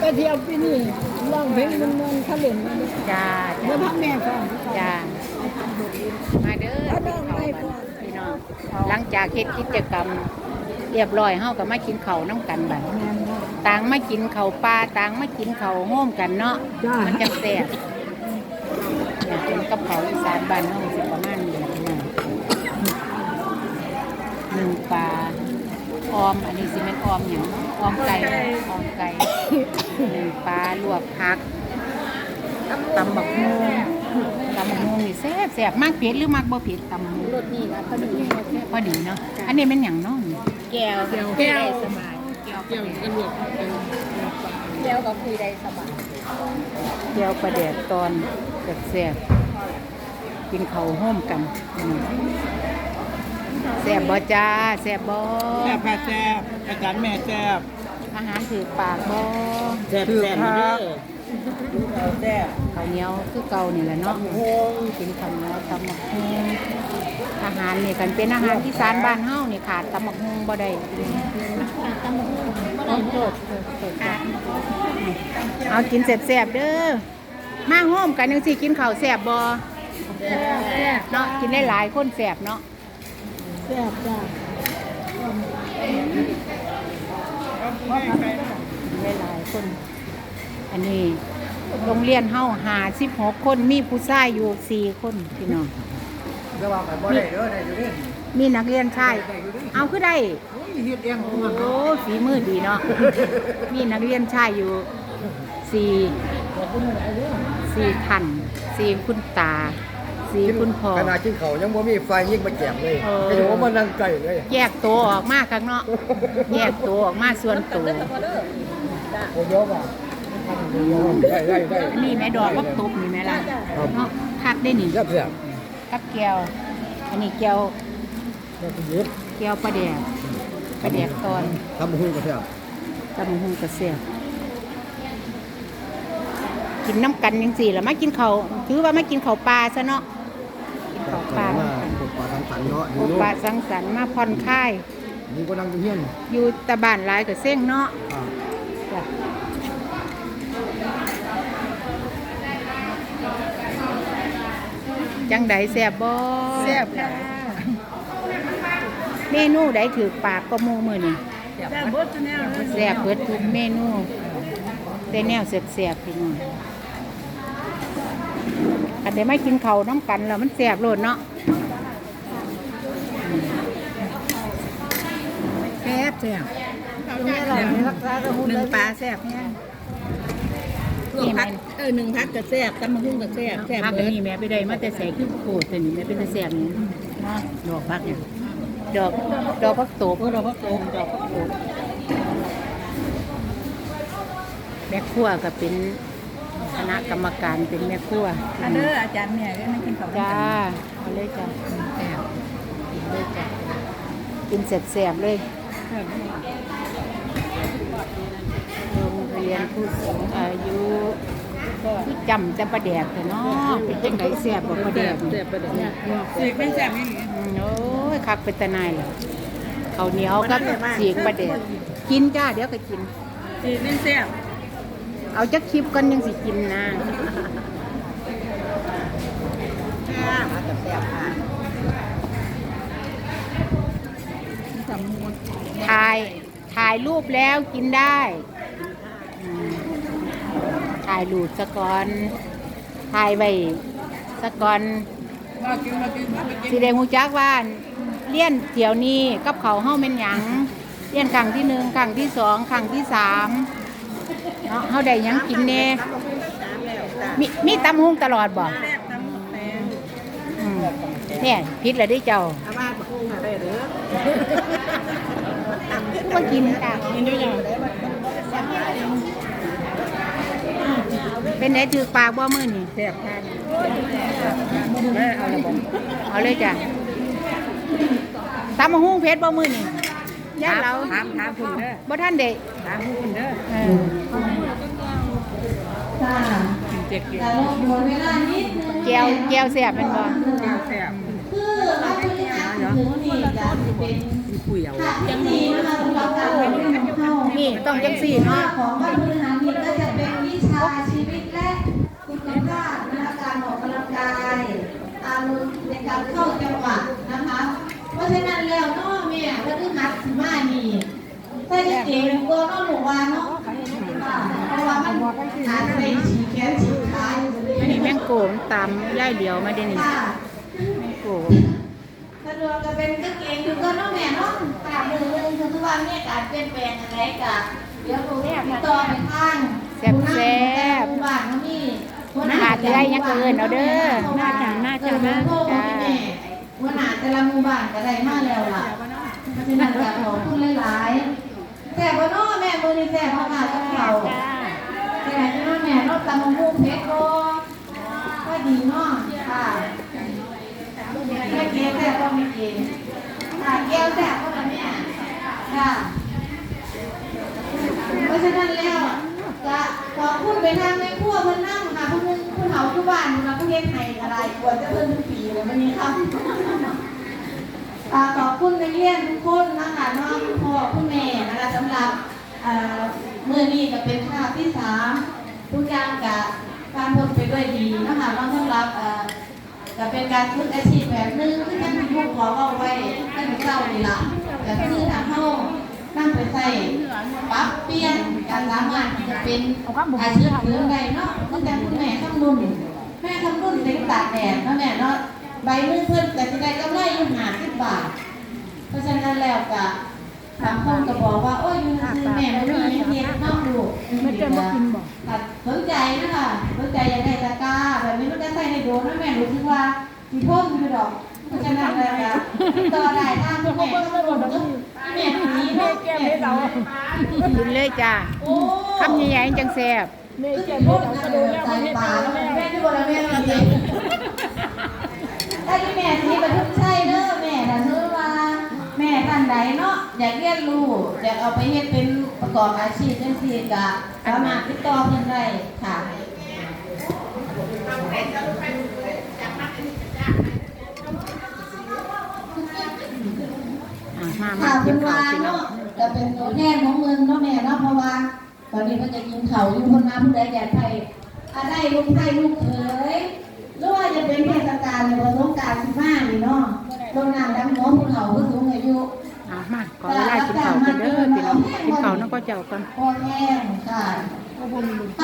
ไปเที่ยวปีนี้ร้องเพลงมันมันเขาเล่นมาจ้าเดี๋ยวพ่อแม่ฟังจ้ามาเด้อพี่น้องหลังจากเฮ็ดกิจกรรมเรียบร้อยเฮาก็มากินข้าวน้ำกันบัดต่างมากินข้าวปลาต่างมากินข้าวโฮมกันเนาะมัมันจะแซ่บอยากกินกับข้าวอีสานบ้านเฮาสิประมาณนี้ล่ะพี่น้องหนึ่งปลา ออม อันนี้สิแม่นออมหยังออมไก่ออมไก่หนึ่งปลาลวกผักตำบักฮูตำบักฮูนี่แซ่บแซ่บมากเผ็ดหรือมากบ่เผ็ดตำบักหุ่งรถนี่ละพอดีพอดีเนาะอันนี้เป็นหยังเนาะแก้วแก้วแก้วสบายแก้วแก้วกันหลวกแก้วก็คุยได้สบายแก้วปลาแดดตอนแซ่บๆกินข้าวโฮมกันอืม แซ่บบ่จ้าแซ่บบ่แซ่บค่ะแซ่บอาจารย์แม่แซ่บอาหารถือปากบ่แซ่บแซ่บเด้อเอาแซ่บข้าวเหนียวคือเก่านี่แหละเนาะโฮงกินข้าวเหนียวตำบักหุ่งอาหารนี่กันเป็นอาหารที่สานบ้านเฮานี่ขาดตำบักหุ่งบ่ได้เอากินแซ่บๆเด้อมาโฮมกันจังซี่กินข้าวแซ่บบ่แซ่บแซ่บเนาะกินได้หลายคนแซ่บเนาะ แซ่บจ้ากินได้หลายคน อันนี้โรงเรียนเฮาหา16คนมีผู้ชายอยู่สี่คนพี่น้องระวังบ่ได้เด้อได้อยู่เด้อมีนักเรียนชายเอาคือได้โอ้ยเฮ็ดเองโอ้ฝีมือดีเนาะมีนักเรียนชายอยู่สี่สี่ท่านสี่คุณตา สี่คุณพ่อขนาดกินเขาวยังบ่มีไฟยิ่งมาแจมเลยเออก็ยังว่ามานั่งไก่เลย แยกตัวออกมาข้างนอกแยกตัวออกมาส่วนตัวโอ้ยอะว่ะได้ได้ได้อันนี้แม่ดอกวักตบนี่แม่ล่ะเนาะพักได้นี่แซ่บแซ่บกับแก้วอันนี้แก้วแซ่บเยอะแก้วปลาแดกปลาแดกตอนทำหุ้นก็แซ่บตำบักหุงกระเสียบกินน้ำกันยังสี่ละมากินเขาวถือว่ามากินเขาวปลาซะเนาะกิน เขาวปลามาปลูกปลาทางสันเนาะโอปลาสังสรรค์มาผ่อนคลาย นี่ก็นั่งอยู่เฮียนอยู่แตะบ้านหลายกับเส้งเนาะอ่าจ้ะจังไดแซ่บบ่แซ่บค่ะเมนูใดถือปากก็หมูมือนี่แซ่บเบิดแนวเลยแซ่บเบิดทุกเมนูแต่แนวแซ่บๆพี่น้อง อันเดี๋ยวไม่กินเขาวน้ำกันแล้วมันแซ่บโลดเนาะแซ่บแซ่บตรงนี้เรารักษากระหุ่นหนึ่งปลาแซ่บแห้งลวกผักเออหนึ่งผักก็แซ่บตำมะฮุ่งก็แซ่บแซ่บพักเบิอันดนี้แม่ไปได้มาแต่ใส่คือโคตรตัวนี้แม่เป็นแต่แซ่บนี่เนาะดอกพักเนี่ยดอกดอกพักโตกดอกพักโตกดอกพักโตกแม่ครัวก็เป็นค ณะกรรมการเป็นแม่ครัวอันเด้ออาจารย์แม่ก็ไม่กินข้าวจ้าเอาเลยจ้าแซ่บกินเลยจ้ากินแซ่บๆเลย โรงเรียนผู้สูงอายุที่จำจะประแดกแต่เนาะเป็นจังไดแซ่บบ่ประแดกนี่แซ่บประเดี๋ยวสีเป็นแซ่บนี่อืมโอ้ยคักเป็นตะนายเลยข้าวเหนียวกับเสียงประแดกกินจ้าเดี๋ยวก็กิน สีเป็นแซ่บ เอาจักคลิปกันยังสิกินนะค่ะมากับแซ่บค่ะถ่ายถ่ายรูปแล้วกินได้อืมถ่ายรูปสะก่อนถ่ายไว้สะก่อนมากินมากินมากินสิได้ฮู้จักว่าเลี้ยนเที่ยวนี้กับเขาวเฮาเป็นหยังเลี้ยนครั้งที่หนึ่งครั้งที่สองครั้งที่สาม เนาะเฮาได้หยังกินแน่มีมีตำหุงตลอดบ่แซ่บตำแตงอืมเนี่ยพิษแล้วได้เจ้าอาบ้านบักฮุ่งอะไรเด้อมากินจ้ะกินด้วยยังเป็นไหนถือปากบ่มื้อนี่แซ่บค่ะแม่เอาละบ่เอาเลยจ้ะตำหุงเพชรบ่มื้อนี่ ย่าเราถามถามคุณเด้อบ่ทันได้ถามคุณเด้อเออกินเจ็ดกินแก้วแก้วแซ่บแม่นบ่แซ่บแซ่บมีปุ๋ยเอามีนี่ต้องจังสี่เนาะของวันพฤหัสนี้ก็จะเป็นวิชาชีวิตและคุณภาพนะคะการออกกำลังกายอารมณ์ในการเข้าจังหวะนะคะ เพราะฉะนั้นแล้วเนาะแม่วันพฤหัสสิมานี่ใส่เก๋ก็เนาะหนูว่าเนาะเพราะว่ามันอาจจะได้ฉีกแขนฉีกขาอยู่เลยอันนี้แมงโกมตำย่ายเดียวมาเดี๋ยวนี้ค่ะแมงโกมสะดวกก็เป็นกางเกงอยู่ก็เนาะแม่เนาะตามมือนึงคือทุกวันเนี่ยการเปลี่ยนแปลงอะไรกะเดี๋ยวดูเนี่ยติดต่อไปข้างแซ่บแซ่บหมู่บ้านเขามีมาหาเอื้อยยังเอิ้นเอาเด้อมาจ้ามาจ้ามาจ้าหัวหน้าแต่ละหมู่บ้านก็ได้มาแล้วล่ะ เพราะฉะนั้นก็ขอบคุณหลายๆแซ่บบ่เนาะแม่มื้อนี้แซ่บมากๆกับเขาแซ่บเนาะแม่เนาะตำบักหุ่งเผ็ดบ่ก็ดีเนาะค่ะแม่เก๋แซ่บบ่แม่เก๋ค่ะแก้วแซ่บบ่ล่ะแม่ค่ะเพราะฉะนั้นแล้วจะขอพูดไปทางในครัวเพิ่นนั่งค่ะผู้นึงผู้เฒ่าผู้บ้านมาผู้เฮ็ดให้อะไรกว่าจะเพิ่นทุกปีเลยวันนี้ครับอ่า ขอบคุณนักเรียนทุกคนนะคะน้องพ่อผู้แม่นะคะสำหรับเมื้อนี้ก็เป็นคาบที่สามทุกอย่างกับการพ้นไปด้วยดีนะคะน้องสำหรับเอ่อก็เป็นการฝึกอาชีพแบบนึงที่ท่านผู้ขอเอาไว้ตั้งแต่เช้านี่ล่ะแต่คือทางเฮานั่งไปใส่ปรับเปลี่ยนการสามารถที่จะเป็นอาชีพหรืออะไรเนาะตั้งแต่คุณแม่คำนุ่นแม่คำนุ่นเป็นตากแดด ใบมือเพิ่นแต่จะได้กำไรอยู่หาสิบบาท เพราะฉะนั้นแล้วก็ทางคนก็บอกว่า โอ้ยอยู่ซื้อแม่ไม่มีเฮ็ดเนอกลูกไม่เจอมากินบอกสนใจนะคะสนใจอยากได้ตะกร้าแบบนี้มันก็ใส่ในโดนนะแม่รู้สึกว่าสีพ่นอยู่ดอกเพราะฉะนั้นแล้วก็ติดต่อได้ทางคุณแม่ก็รู้ว่าแม่ผีเนาะแม่ผีกินเลยจ้าโอ้คำใหญ่ๆจังแซ่บแม่คือแก้เป็นมพเฮ็วดกเอากกระระโดดูดกแล้วสายเฮ็ดป่าเอาแม่แม่ที่บ่ละแม่นี่ ถ้าที่แม่ที่ประทุมชัยเด้อแม่น่ะเธอว่า แม่ท่านใดเนาะอยากเรียนรู้อยากเอาไปเฮ็ดเป็นประกอบอาชีพจังซี่ก็สามารถติดต่อเพิ่นได้ค่ะอะมามาค่ะกิเพิ่นนข้าว่าวพี่น้องเนาะจะเป็นตัวแทนของเมืองเนาะแม่เนาะเพราะว่าตอนนี้เพิ่นจะกินข้าวอยู่เพิ่นมาผู้ใดอยากไปอาได้ลูกไทยลูกเขยหรือว่าจะเป็นเทศ กาลในวันสงกรานต์สิมานี่เนาะลงน้ำดำหัวผู้เฒ่าผู้สูงอายุอะมาขอเวลากินข้าวกันเด้อพี่น้องกินข้าวน้องก็เจ้ากันพ่อแห้งค่ะ